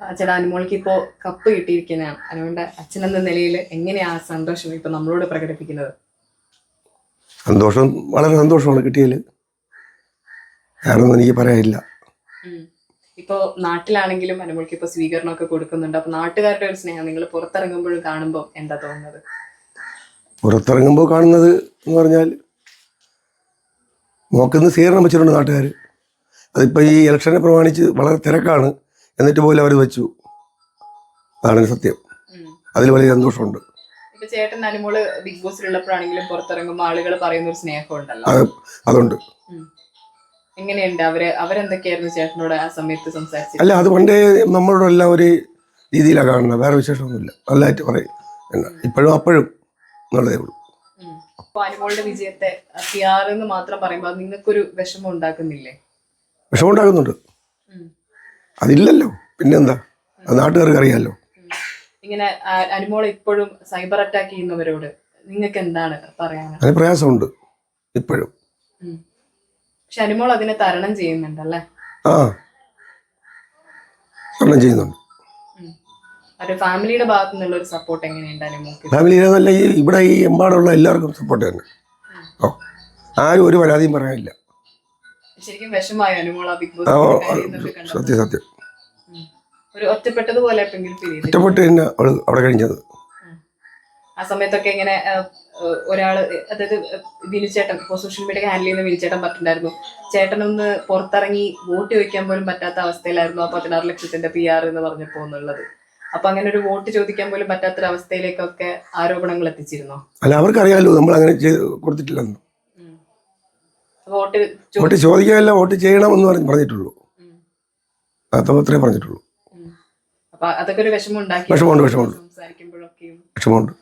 ചേട്ടാ അനുമോൾക്ക് ഇപ്പോ കപ്പ് കിട്ടിയിരിക്കുന്നതാണ്. അച്ഛൻ എന്ന നിലയിൽ എങ്ങനെയാ ആ സന്തോഷം ഇപ്പൊ നമ്മളോട് പ്രകടിപ്പിക്കുന്നത്? സന്തോഷം വളരെ സന്തോഷമാണ് കിട്ടിയതിൽ വേറൊന്നും എനിക്ക് പറയാനില്ല. ഇപ്പോ നാട്ടിലാണെങ്കിലും അനുമോൾക്ക് ഇപ്പൊ സ്വീകരണമൊക്കെ കൊടുക്കുന്നുണ്ട്. അപ്പൊ നാട്ടുകാരുടെ ഒരു സ്നേഹം നിങ്ങൾ പുറത്തിറങ്ങുമ്പോൾ കാണുമ്പോൾ എന്താ തോന്നുന്നത്? പുറത്തിറങ്ങുമ്പോൾ കാണുന്നത് എന്ന് പറഞ്ഞാൽ നോക്കുന്ന സ്വീകരണം വെച്ചിട്ടുണ്ട് നാട്ടുകാർ അതിപ്പോൾ ഈ ഇലക്ഷനെ പ്രമാണിച്ച് വളരെ തിരക്കാണ്. എന്നിട്ട് പോലും അവർ വെച്ചു. അതാണ് സത്യം. അതിൽ വലിയ സന്തോഷമുണ്ട്. ചേട്ടൻ അനുമോൾ ബിഗ് ബോസിലുള്ളപ്പോഴാണെങ്കിലും പുറത്തിറങ്ങുമ്പോൾ ആളുകൾ പറയുന്ന ഒരു സ്നേഹം ഉണ്ടല്ലോ അതുണ്ട്. എങ്ങനെയുണ്ട് അവർ? അവരെന്തൊക്കെയായിരുന്നു ചേട്ടനോട് ആ സമയത്ത് സംസാരിച്ചത്? അല്ല അത് പണ്ടേ നമ്മളോടെല്ലാം ഒരു രീതിയിലാണ് കാണുന്നത്. വേറെ വിശേഷമൊന്നുമില്ല. നല്ലതായിട്ട് പറയും. എന്നാ ഇപ്പോഴും അപ്പോഴും എന്നുള്ളതേ ഉള്ളൂ. അനുമോളുടെ വിജയത്തെ പിയാർ എന്ന് മാത്രം പറയുമ്പോൾ നിങ്ങൾക്കൊരു വിഷമം ഉണ്ടാക്കുന്നില്ലേ? വിഷമം ഉണ്ടാക്കുന്നുണ്ട്. അതില്ലല്ലോ. പിന്നെന്താ? അത് നാട്ടുകാർക്ക് അറിയാമല്ലോ ഇങ്ങനെ അനുമോൾ ഇപ്പോഴും സൈബർ അറ്റാക്ക് ചെയ്യുന്നവരോട് നിങ്ങൾക്ക് എന്താണ് പറയാനുള്ളത്? അതിന് പ്രയാസമുണ്ട് ഇപ്പോഴും. പക്ഷെ അനുമോൾ അതിനെ തരണം ചെയ്യുന്നുണ്ടല്ലേ? ആ. തരണം ചെയ്യുന്നുണ്ട്. ഫാമിലിയുടെ ഭാഗത്തു നിന്നുള്ള ഒരു സപ്പോർട്ട് എങ്ങനെയുണ്ട് അനുമോൾക്ക്? ഫാമിലിയിലെ നല്ല ഈ ഇവിടെ ഈ എമ്പാടുള്ള എല്ലാവർക്കും സപ്പോർട്ട് തന്നെ. ഓ. ആരും ഒരു പരാതിയും പറയാനില്ല. ശരിക്കും വിഷമായോ ബിഗ് ബോസ് സത്യം സത്യം. ഒരു ഒറ്റപ്പെട്ടതുപോലെ ഒറ്റപ്പെട്ട് തന്നെ അവൾ അവിടെ കഴിഞ്ഞത്. ആ സമയത്തൊക്കെ ഇങ്ങനെ ഒരാൾ അതായത് വിനിച്ചേട്ടൻ ഇപ്പോൾ സോഷ്യൽ മീഡിയ ഹാൻഡിൽ ചെയ്യുന്ന വിനിച്ചേട്ടൻ പറഞ്ഞിട്ടുണ്ടായിരുന്നു ചേട്ടനൊന്ന് പുറത്തിറങ്ങി വോട്ട് ചോദിക്കാൻ പോലും പറ്റാത്ത അവസ്ഥയിലായിരുന്നു ആ പതിനാറ് ലക്ഷത്തിന്റെ പി ആർ എന്ന് പറഞ്ഞപ്പോ എന്നുള്ളത്. അപ്പൊ അങ്ങനെ ഒരു വോട്ട് ചോദിക്കാൻ പോലും പറ്റാത്തൊരവസ്ഥയിലേക്കൊക്കെ ആരോപണങ്ങൾ എത്തിച്ചിരുന്നോ? അല്ല അവർക്കറിയാലോ നമ്മൾ അങ്ങനെ കൊടുത്തിട്ടില്ലെന്ന്. വോട്ട് വോട്ട് ചോദിക്കാനല്ല വോട്ട് ചെയ്യണമെന്ന് പറഞ്ഞ് പറഞ്ഞിട്ടുള്ളൂ ഉം. അത് അത്രേ പറഞ്ഞിട്ടുള്ളൂ അതൊക്കെ ഒരു വിഷമമുണ്ട്, വിഷമമുണ്ട്. സംസാരിക്കുമ്പോഴൊക്കെയും വിഷമമുണ്ട്.